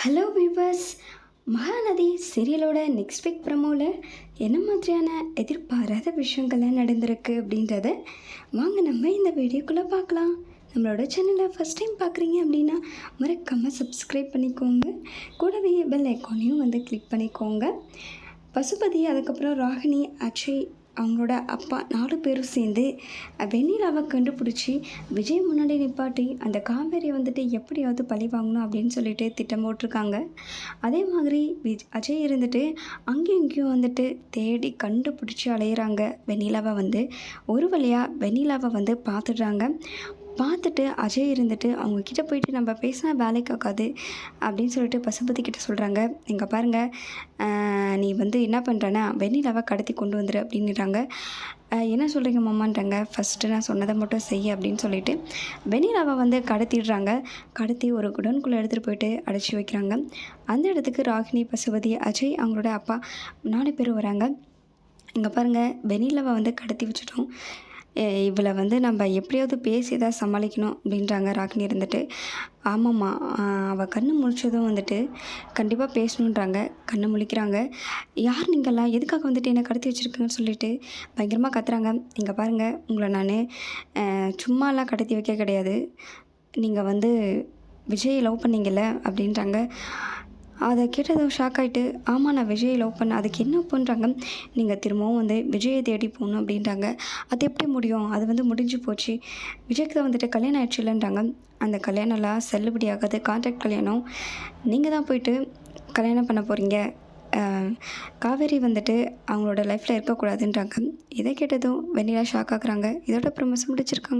Hello viewers Mahanadhi சீரியலோட next week ப்ரமோவில் என்ன மாதிரியான எதிர்பாராத விஷயங்கள்லாம் நடந்திருக்கு அப்படின்றத வாங்க நம்ம இந்த வீடியோக்குள்ளே பார்க்கலாம். நம்மளோட சேனலை ஃபஸ்ட் டைம் பார்க்குறீங்க அப்படின்னா மறக்காமல் சப்ஸ்கிரைப் பண்ணிக்கோங்க. கூடவே பெல் ஐக்கானையும் வந்து கிளிக் பண்ணிக்கோங்க. பசுபதி அதுக்கப்புறம் ராகினி அஜய் அவங்களோட அப்பா நாலு பேரும் சேர்ந்து வெண்ணிலாவை கண்டுபிடிச்சி விஜய் முன்னாடி நிப்பாட்டி அந்த காவேரியை வந்துட்டு எப்படியாவது பழி வாங்கணும் அப்படின்னு சொல்லிட்டு திட்டம் போட்டிருக்காங்க. அதே மாதிரி விஜ் அஜய் இருந்துட்டு அங்கேயும் இங்கேயும் வந்துட்டு தேடி கண்டுபிடிச்சி அலையிறாங்க வெண்ணிலாவை வந்து. ஒரு வழியாக வெண்ணிலாவை வந்து பார்த்துடுறாங்க. பார்த்துட்டு அஜய் இருந்துட்டு அவங்கக்கிட்ட போயிட்டு நம்ம பேசினா வேலைக்கு ஆகாது அப்படின்னு சொல்லிட்டு பசுபதி கிட்ட சொல்கிறாங்க இங்கே பாருங்கள் நீ வந்து என்ன பண்ணுறேன்னா வெண்ணிலாவை கடத்தி கொண்டு வந்துரு அப்படின்னுறாங்க. என்ன சொல்கிறீங்க மாமான்றாங்க. ஃபஸ்ட்டு நான் சொன்னதை மட்டும் செய்ய அப்படின்னு சொல்லிட்டு வெண்ணிலாவை வந்து கடத்திடுறாங்க. கடத்தி ஒரு குடன்குள்ளே எடுத்துகிட்டு போயிட்டு அடைச்சி வைக்கிறாங்க. அந்த இடத்துக்கு ராகினி பசுபதி அஜய் அவங்களோட அப்பா நாலு பேர் வராங்க. இங்கே பாருங்கள் வெண்ணிலாவை வந்து கடத்தி வச்சுட்டோம். இவளை வந்து நம்ம எப்படியாவது பேசி தான் சமாளிக்கணும் அப்படின்றாங்க ராகினி இருந்துட்டு. ஆமாம்மா அவள் கண்ணு முழிச்சதும் வந்துட்டு கண்டிப்பாக பேசணுன்றாங்க. கண்ணு முழிக்கிறாங்க. யார் நீங்கள்லாம் எதுக்காக வந்துட்டு என்னை கடத்தி வச்சுருக்குங்கன்னு சொல்லிட்டு பயங்கரமாக கத்துறாங்க. இங்கே பாருங்கள் உங்களை நான் சும்மாலாம் கடத்தி வைக்க கிடையாது. நீங்கள் வந்து விஜய் லவ் பண்ணிங்கல்ல அப்படின்றாங்க. அதை கேட்டதும் ஷாக் ஆகிட்டு ஆமாம் நான் விஜயை லவ் பண்ணேன். அதுக்கு என்ன பண்ணுறாங்க நீங்கள் திரும்பவும் வந்து விஜயை தேடி போகணும் அப்படின்றாங்க. அது எப்படி முடியும்? அது வந்து முடிஞ்சு போச்சு. விஜய்க்கு தான் வந்துட்டு கல்யாணம் ஆயிடுச்சு இல்லைன்றாங்க. அந்த கல்யாணம்லாம் செல்லுபடியாகாது கான்ட்ராக்ட் கல்யாணம். நீங்கள் தான் போயிட்டு கல்யாணம் பண்ண போகிறீங்க காவேரி வந்துட்டு அவங்களோட லைஃப்பில் இருக்கக்கூடாதுன்றாங்க. இதை கேட்டதும் வெண்ணிலா ஷாக் ஆகுறாங்க. இதோட ப்ரொமோஸ் முடிச்சிருக்காங்க.